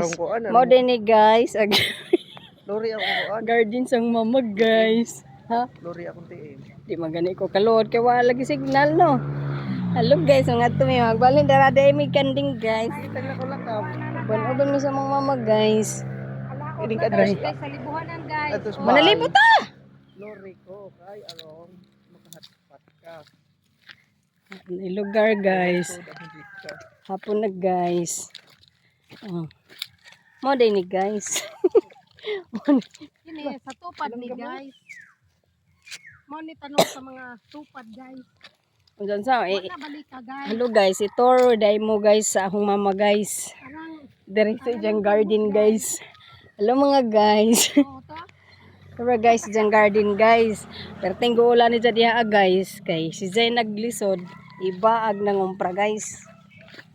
Guys. Mo din ni guys, Lori ako kuan. garden sang mamag guys. Ha? Lori akong tiin. Di magani ko kalod kay wala lagi signal no. Hello guys, mga tumi magbalin dara day mi kanding guys. Tagla ko lang kam. Uban-uban mi sa mga mamag guys. Ining address ka. Sa libuhanan guys. Atos Manalibot ta. Lori ko kay along makahatpat ka. Ni lugar guys. Ka. Hapon na guys. Oh. Mo din ni guys. Kini sa tupad ni guys. Mo ni tanong sa mga tupad guys. Unsan sa eh. Hello guys, itoro day mo guys sa akong mama guys. Sa iyang garden guys. Hello mga guys. Tara guys, dyan garden guys. Perting ulan ni ah, guys. Kay si Zay naglisod. Ibaag ng umpra guys.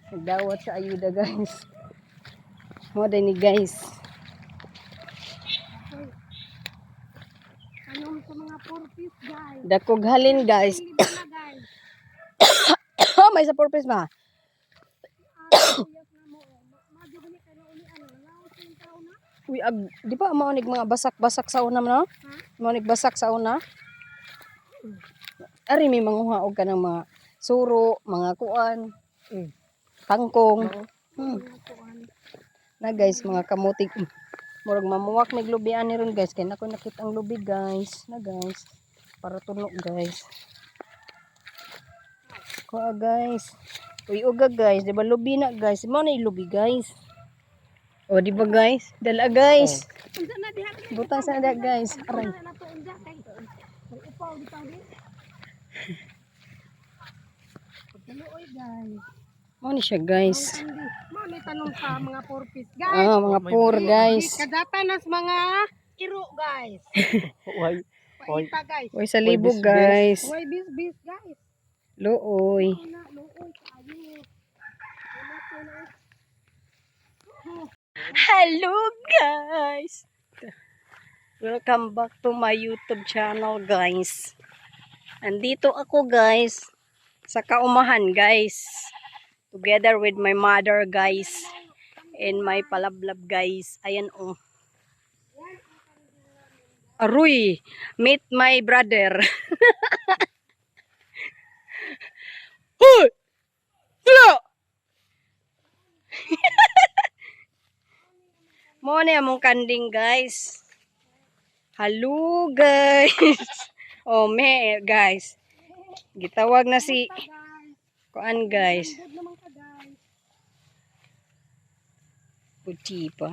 Nagdawat sa ayuda guys. Mo ni guys. Tanong sa mga purpose guys. Dakog halin guys. Oh, may sa purpose ba? Ano. Uy, ag, di ba maunig mga basak-basak sa una no? Maunig basak sa una? Ari may manguha og ka ng mga suro, mga kuan, Mm. tangkong. Hmm. Na guys, mga kamutig. Mm. Murag mamuwak mig lubi ani ron guys. Kaya nako nakita ang lubi guys. Na guys. Para tunog guys. Kuha guys. Uy uga guys. Di ba lubi na guys? Mo na lubi guys. O di ba guys? Dala guys. Butang sa na guys. Aray. Kay. Mo ni siya guys. Tanong sa mga purpose guys. Ah, mga poor guys. Kadata nas mga iro guys. Uy. Hoy. Paita guys. Uy sa libo bis, bis. guys. Way bis bis guys. Looy. Hello guys! Welcome back to my YouTube channel guys. Andito ako guys sa kaumahan guys. Together with my mother guys and my palablab guys. Ayan oh. Aruy, meet my brother. Hoy! Hello! Mo na among kanding guys. Hello guys. oh me guys. Gitawag na si kuan guys. Puti pa.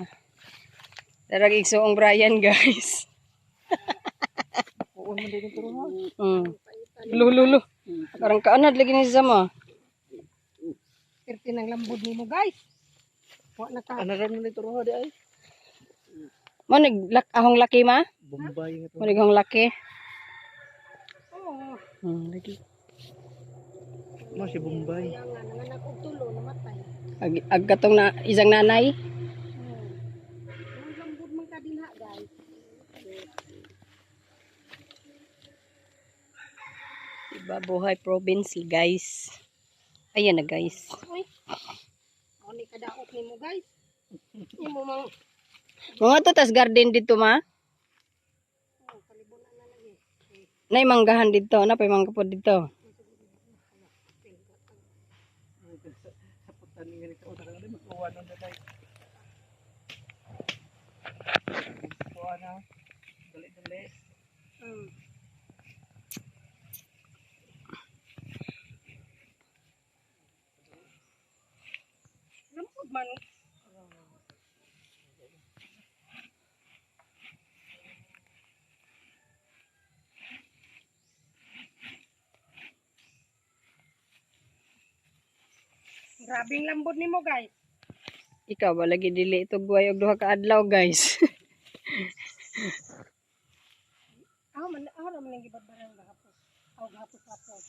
Darag igsoong Brian guys. Oo, hindi ko turo. Mm. Lululo. Parang kaanad lagi ni Zama. Pirti ng lambod nimo guys. Wa na ka. Ano ram ni turo di ay? Mo naglak ahong laki ma? Bombay nga to. Mo nagahong laki. Oo. Hmm, lagi. Mo si Bombay. Nanganak og tulo namatay. Ag, ag katong na isang nanay. Hmm. Ang lambod man ka dinha guys. Diba buhay province guys. Ayan na guys. Uy. Ako ni kadaot nimo guys. Imo mang Mga to tas garden dito ma. oh, kalibunan na lagi. Nay manggahan dito, na pay manggapod dito. Saputan ni ganito. O, takang din. Magkuha ng datay. Kuha na. Dali-dali. Hmm. Lambod man. Grabing lambod nimo guys. Ikaw ba lagi dili ito buhay og duha ka adlaw guys. Ako man ra man gibabaran gahapon. Aw gahapon gahapon.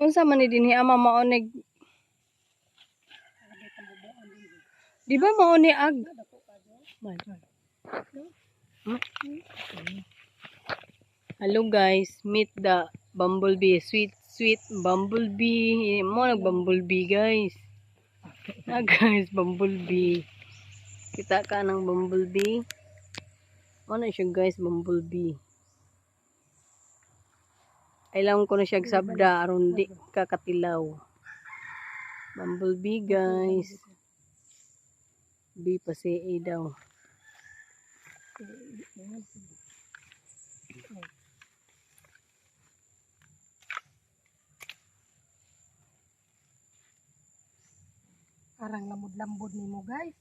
Unsa man ni dinhi ama maonig? Sabi ka bubuan din. Di ba ag? Ka do. Man. Hello guys, meet the bumblebee, sweet sweet bumblebee. Mo nag bumblebee guys. Ah guys, bumblebee. Kita ka ng bumblebee? Ano siya guys, bumblebee? Alam ko na siya sabda aron di kakatilaw. Bumblebee guys. Bee pa si A daw. Parang lamod-lambod ni mo guys.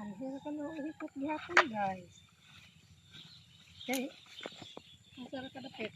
Ang hira ka na ikot gihapon guys. Okay. Ang sarap ka dapit.